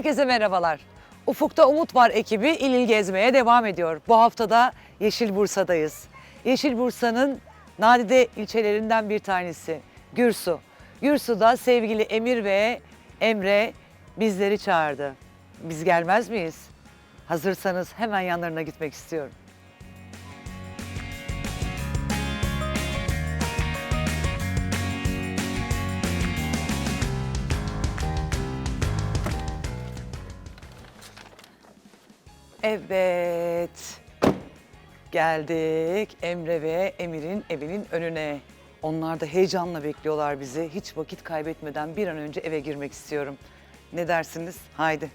Herkese merhabalar. Ufukta Umut Var ekibi İl İl gezmeye devam ediyor. Bu haftada Yeşil Bursa'dayız. Yeşil Bursa'nın nadide ilçelerinden bir tanesi Gürsu. Gürsu'da sevgili Emir ve Emre bizleri çağırdı. Biz gelmez miyiz? Hazırsanız hemen yanlarına gitmek istiyorum. Evet. Geldik Emre ve Emir'in evinin önüne. Onlar da heyecanla bekliyorlar bizi. Hiç vakit kaybetmeden bir an önce eve girmek istiyorum. Ne dersiniz? Haydi.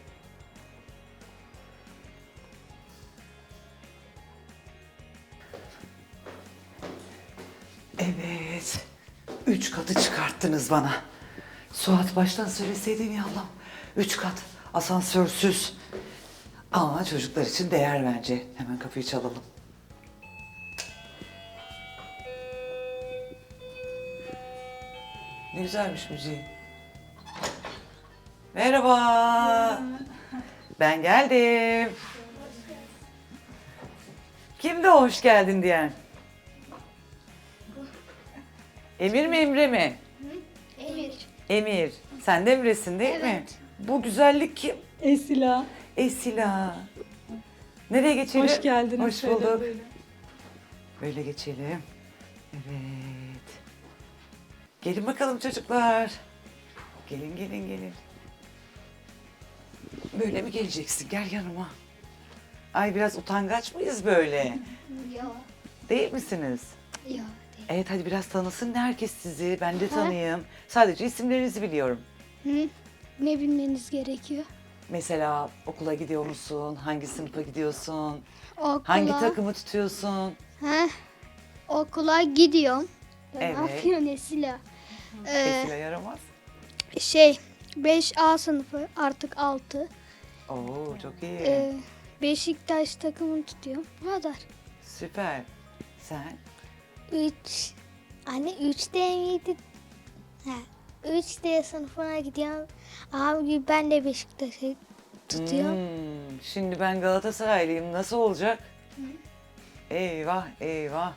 Evet. Üç katı çıkarttınız bana. Suat baştan söyleseydin ya Allah'ım. Üç kat. Asansörsüz. Ama çocuklar için değer bence. Hemen kapıyı çalalım. Ne güzelmiş müziği. Merhaba. Ben geldim. Kimdi o hoş geldin diyen? Emir mi Emre mi? Emir. Emir. Sen de Emre'sin değil mi? Evet. Bu güzellik kim? Esila. Esila. Nereye geçelim? Hoş geldiniz. Hoş Şöyle bulduk. böyle. Böyle geçelim. Evet. Gelin bakalım çocuklar. Gelin gelin gelin. Böyle mi geleceksin? Gel yanıma. Ay biraz utangaç mıyız böyle? Yok. Değil misiniz? Yok değil. Evet hadi biraz tanısın herkes sizi. Ben de tanıyayım. Sadece isimlerinizi biliyorum. Hı? Ne bilmeniz gerekiyor? Mesela okula gidiyor musun? Hangi sınıfa gidiyorsun? Okula. Hangi takımı tutuyorsun? Ha? Okula gidiyorum. Evet. Ne yapıyorsun Esila? Ee, Esila yaramaz. şey 5A sınıfı artık 6. Oo çok iyi. Ee, Beşiktaş takımını tutuyorum. Bu kadar. Süper. Sen? 3 Anne 3D miydi? Ha. 3D sınıfına gidiyorum. Abi ben de Beşiktaş'ı tutuyorum. Hmm, şimdi ben Galatasaraylıyım. Nasıl olacak? Eyvah eyvah.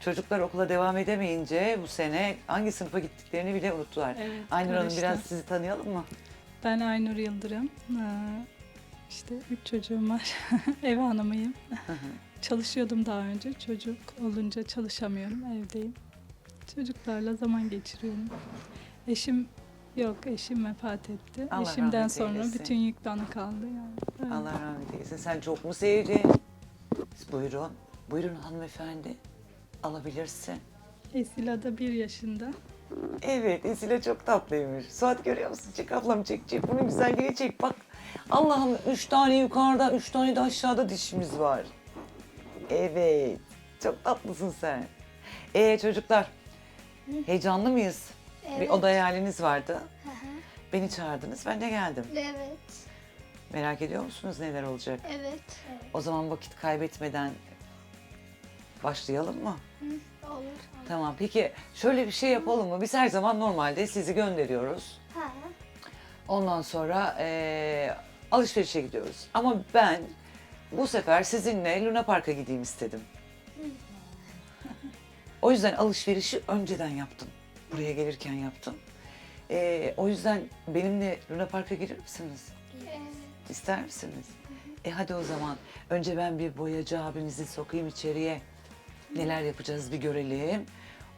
Çocuklar okula devam edemeyince bu sene hangi sınıfa gittiklerini bile unuttular. Evet, Aynur Hanım karıştı. biraz sizi tanıyalım mı? Ben Aynur Yıldırım. Ee, İşte üç çocuğum var. Ev hanımıyım. Çalışıyordum daha önce. Çocuk olunca çalışamıyorum. Evdeyim. Çocuklarla zaman geçiriyorum. Eşim yok. Eşim vefat etti. Allah Eşimden rahmet sonra eylesin. bütün yük bana kaldı. Yani. Öyle. Allah rahmet eylesin. Sen çok mu sevdin? Buyurun. Buyurun hanımefendi. Alabilirsin. Esila da bir yaşında. Evet Esile çok tatlıymış. Suat görüyor musun? Çek ablam çek çek. Bunun güzelliğini çek. Bak Allah'ım üç tane yukarıda, üç tane de aşağıda dişimiz var. Evet. Çok tatlısın sen. Ee çocuklar heyecanlı mıyız? Bir Evet. oda hayaliniz vardı. Hı hı. Beni çağırdınız. Ben de geldim. Evet. Merak ediyor musunuz neler olacak? Evet. O zaman vakit kaybetmeden başlayalım mı? Hı, olur. Tamam. Peki şöyle bir şey yapalım mı? Biz her zaman normalde sizi gönderiyoruz. Ha. Ondan sonra eee, alışverişe gidiyoruz. Ama ben bu sefer sizinle Luna Park'a gideyim istedim. O yüzden alışverişi önceden yaptım. Buraya gelirken yaptım. Eee, o yüzden benimle Luna Park'a gelir misiniz? Evet. İster misiniz? E hadi o zaman. Önce ben bir boyacı abinizi sokayım içeriye. Neler yapacağız bir görelim.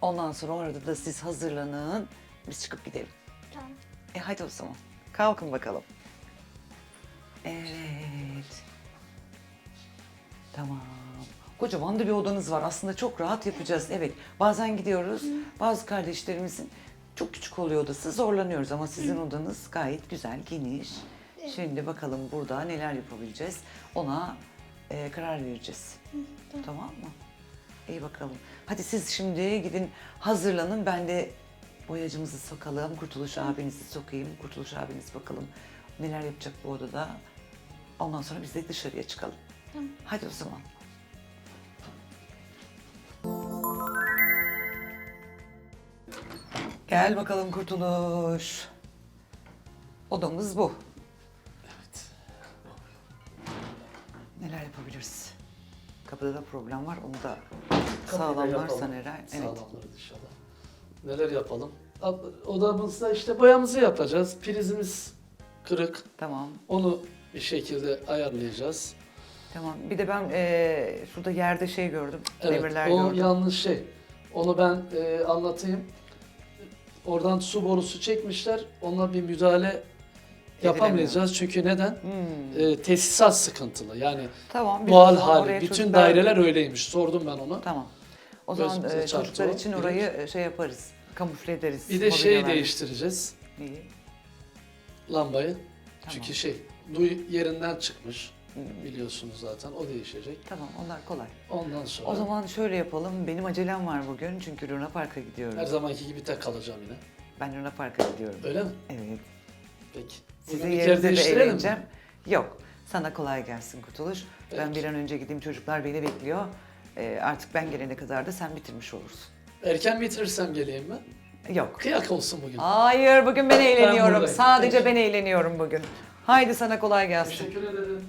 Ondan sonra orada da siz hazırlanın. Biz çıkıp gidelim. Tamam. E hadi o zaman. Kalkın bakalım. Evet. Tamam. Kocaman da bir odanız var. Aslında çok rahat yapacağız. Evet. Bazen gidiyoruz. Bazı kardeşlerimizin çok küçük oluyor odası. Zorlanıyoruz ama sizin odanız gayet güzel, geniş. Şimdi bakalım burada neler yapabileceğiz. Ona e, karar vereceğiz. tamam. Mı? İyi bakalım. Hadi siz şimdi gidin hazırlanın. Ben de boyacımızı sokalım. Kurtuluş abinizi sokayım. Kurtuluş abiniz bakalım neler yapacak bu odada. Ondan sonra biz de dışarıya çıkalım. Tamam. Hadi o zaman. Gel bakalım Kurtuluş. Odamız bu. Evet. Neler yapabiliriz? Kapıda da problem var. Onu da Kapıyı da sağlamlarsan yapalım. Eray. Evet. Sağlamlarız inşallah. Neler yapalım? Odamızda işte boyamızı yapacağız. Prizimiz kırık. Tamam. Onu bir şekilde ayarlayacağız. Tamam. Bir de ben eee, şurada yerde şey gördüm. Evet, demirler o gördüm. yanlış şey. Onu ben e, anlatayım. Oradan su borusu çekmişler. Ona bir müdahale yapamayacağız. Çünkü neden? Hmm. E, tesisat sıkıntılı. Yani Tamam. doğal hali. Bütün çocuklar- daireler öyleymiş. Sordum ben onu. Tamam. O zaman çarptı çocuklar için orayı e, şey yaparız. Kamufle ederiz. Bir de mobilyalarla. değiştireceğiz. İyi. Lambayı. Tamam. Çünkü şey duy yerinden çıkmış. Biliyorsunuz zaten. O değişecek. Tamam onlar kolay. Ondan sonra O zaman şöyle yapalım. Benim acelem var bugün çünkü Luna Park'a gidiyorum. her zamanki gibi tek kalacağım yine. Ben Luna Park'a gidiyorum. Öyle mi? Evet. Peki. Size Bugün bir kere yerinize de değiştirelim mi? eğleneceğim. Yok. Sana kolay gelsin Kurtuluş. Ben Peki. bir an önce gideyim. Çocuklar beni bekliyor. Ee, artık ben gelene kadar da sen bitirmiş olursun. Erken bitirirsem geleyim mi? Yok. Kıyak olsun bugün. Hayır bugün ben eğleniyorum. buradayım. Sadece Peki. ben eğleniyorum bugün. Haydi sana kolay gelsin. Teşekkür ederim.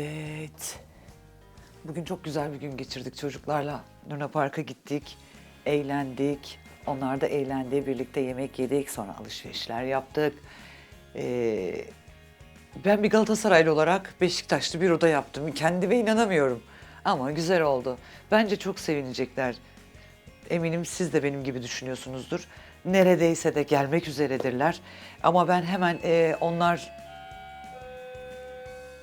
Evet. Bugün çok güzel bir gün geçirdik çocuklarla. Luna Park'a gittik, eğlendik. Onlar da eğlendi, birlikte yemek yedik, sonra alışverişler yaptık. Ee, ben bir Galatasaraylı olarak Beşiktaşlı bir oda yaptım. Kendime inanamıyorum. Ama güzel oldu. Bence çok sevinecekler. Eminim siz de benim gibi düşünüyorsunuzdur. Neredeyse de gelmek üzeredirler. Ama ben hemen e, onlar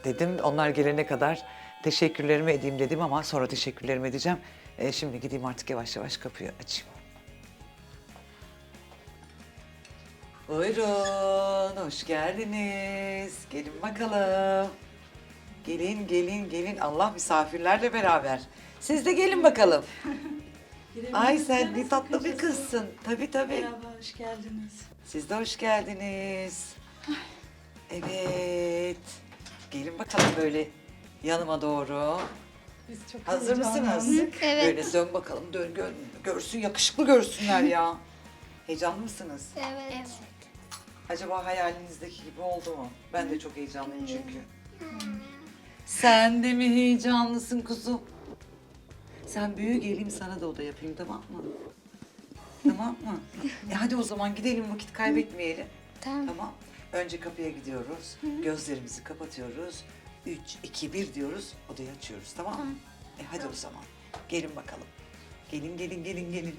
dedim. Onlar gelene kadar teşekkürlerimi edeyim dedim ama sonra teşekkürlerimi edeceğim. E, şimdi gideyim artık yavaş yavaş kapıyı açayım. Buyurun, hoş geldiniz. Gelin bakalım. Gelin, gelin, gelin. Allah misafirlerle beraber. Siz de gelin bakalım. Ay sen ne tatlı bir kızsın. Tabii tabii. Merhaba, hoş geldiniz. Siz de hoş geldiniz. Evet. Gelin bakalım böyle yanıma doğru. Biz çok Hazır mısınız? Evet. Böyle dön bakalım, dön gör, görsün, yakışıklı görsünler ya. Heyecanlı mısınız? Evet. Acaba hayalinizdeki gibi oldu mu? Ben de çok heyecanlıyım çünkü. Sen de mi heyecanlısın kuzum? Sen büyü geleyim sana da oda yapayım tamam mı? Tamam mı? E hadi o zaman gidelim vakit kaybetmeyelim. Tamam. Tamam. Önce kapıya gidiyoruz. Gözlerimizi kapatıyoruz. 3, 2, 1 diyoruz. Odayı açıyoruz tamam mı? E hadi o zaman. Gelin bakalım. Gelin gelin gelin gelin.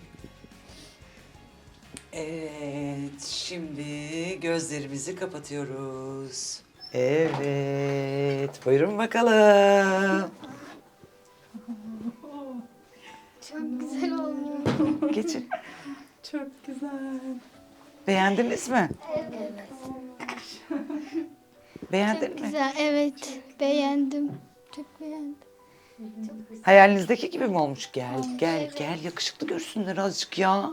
Evet, şimdi gözlerimizi kapatıyoruz. Evet, buyurun bakalım. Çok güzel olmuş. Geçin. Çok güzel. Beğendiniz mi? Beğendin Çok mi? güzel. Evet. Beğendim. Çok beğendim. Hayalinizdeki gibi mi olmuş? Gel, gel, gel. Yakışıklı görsünler azıcık ya.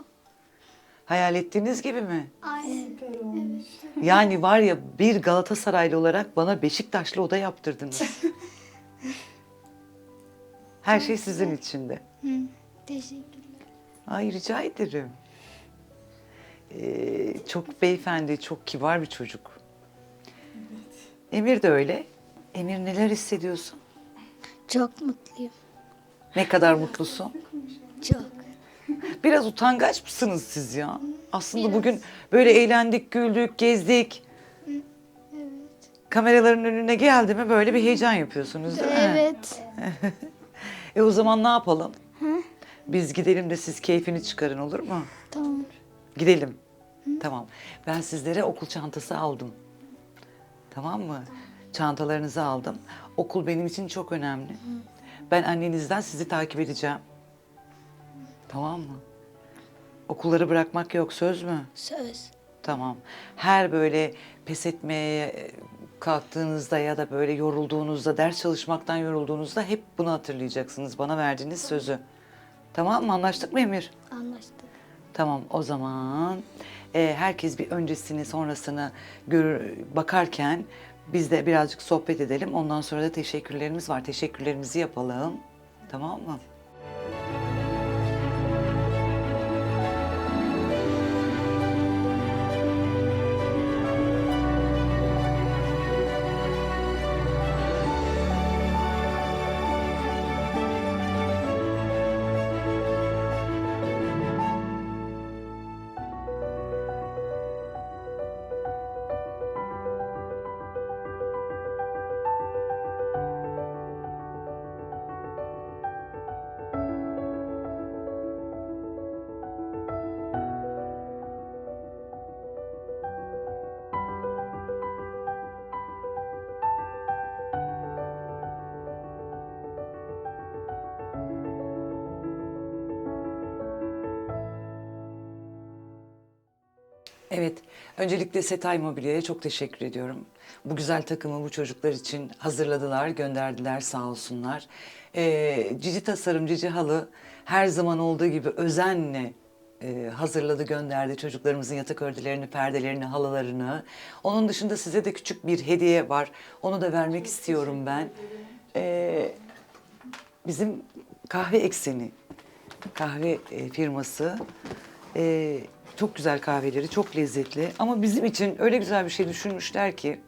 Hayal ettiğiniz gibi mi? Aynen. Yani var ya bir Galatasaraylı olarak bana Beşiktaşlı oda yaptırdınız. Her şey sizin içinde. Hı. Teşekkürler. Ay rica ederim. Ee, çok beyefendi, çok kibar bir çocuk. Emir de öyle. Emir neler hissediyorsun? Çok mutluyum. Ne kadar mutlusun? Çok. Biraz utangaç mısınız siz ya? Aslında bugün böyle eğlendik, güldük, gezdik. Evet. Kameraların önüne geldi mi böyle bir heyecan yapıyorsunuz değil mi? Evet. E o zaman ne yapalım? Biz gidelim de siz keyfini çıkarın olur mu? Tamam. Gidelim. Tamam. Ben sizlere okul çantası aldım. Tamam mı? Çantalarınızı aldım. Okul benim için çok önemli. Ben annenizden sizi takip edeceğim. Tamam mı? Okulları bırakmak yok söz mü? Söz. Tamam. Her böyle pes etmeye e, kalktığınızda ya da böyle yorulduğunuzda, ders çalışmaktan yorulduğunuzda hep bunu hatırlayacaksınız. Bana verdiğiniz sözü. Tamam mı? Anlaştık mı Emir? Anlaştık. Tamam o zaman e, herkes bir öncesini sonrasını gör, bakarken biz de birazcık sohbet edelim. Ondan sonra da teşekkürlerimiz var. Teşekkürlerimizi yapalım. Tamam mı? Evet, öncelikle Setay Mobilya'ya çok teşekkür ediyorum. Bu güzel takımı bu çocuklar için hazırladılar, gönderdiler sağ olsunlar. Ee, Cici Tasarım, Cici Halı her zaman olduğu gibi özenle e, hazırladı, gönderdi çocuklarımızın yatak örtülerini, perdelerini, halılarını. Onun dışında size de küçük bir hediye var. Onu da vermek istiyorum ben. Ee, bizim kahve ekseni kahve e, firması. E, çok güzel kahveleri, çok lezzetli. Ama bizim için öyle güzel bir şey düşünmüşler ki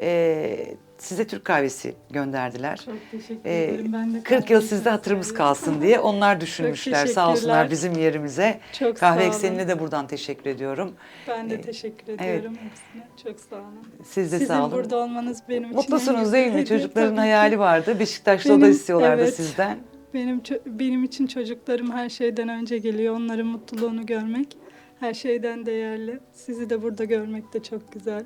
e, size Türk kahvesi gönderdiler. Çok teşekkür Ee, ederim. Ben de 40 yıl sizde hatırımız kalsın diye onlar düşünmüşler. Sağ olsunlar teşekkürler. bizim yerimize. Çok Kahve sağ olun. eksenine de buradan teşekkür ediyorum. Ben de Ee, teşekkür ediyorum hepsine. Çok sağ olun. Siz de Sizin sağ olun. burada olmanız benim için en Mutlusunuz güzel değil mi? hediye Çocukların tabii ki. hayali vardı. Beşiktaş'ta o da Benim- istiyorlardı evet. sizden. Benim ço- benim için çocuklarım her şeyden önce geliyor. Onların mutluluğunu görmek her şeyden değerli. Sizi de burada görmek de çok güzel.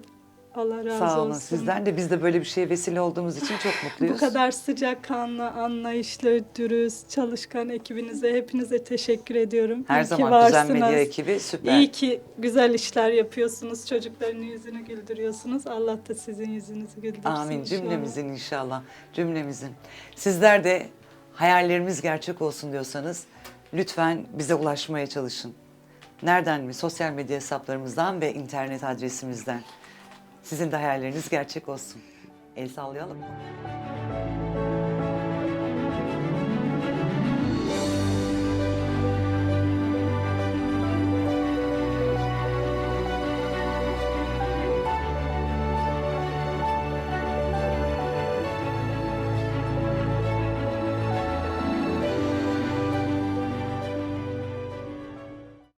Allah razı Sağ olun olsun. sizden de biz de böyle bir şeye vesile olduğumuz için çok mutluyuz. Bu kadar sıcakkanlı, anlayışlı, dürüst, çalışkan ekibinize hepinize teşekkür ediyorum. Her İyi zaman Düzen varsınız. Medya ekibi süper. İyi ki güzel işler yapıyorsunuz. Çocukların yüzünü güldürüyorsunuz. Allah da sizin yüzünüzü güldürsün. Amin inşallah. cümlemizin inşallah. Cümlemizin. Sizler de hayallerimiz gerçek olsun diyorsanız lütfen bize ulaşmaya çalışın. Nereden mi? Sosyal medya hesaplarımızdan ve internet adresimizden. Sizin de hayalleriniz gerçek olsun. El sallayalım mı?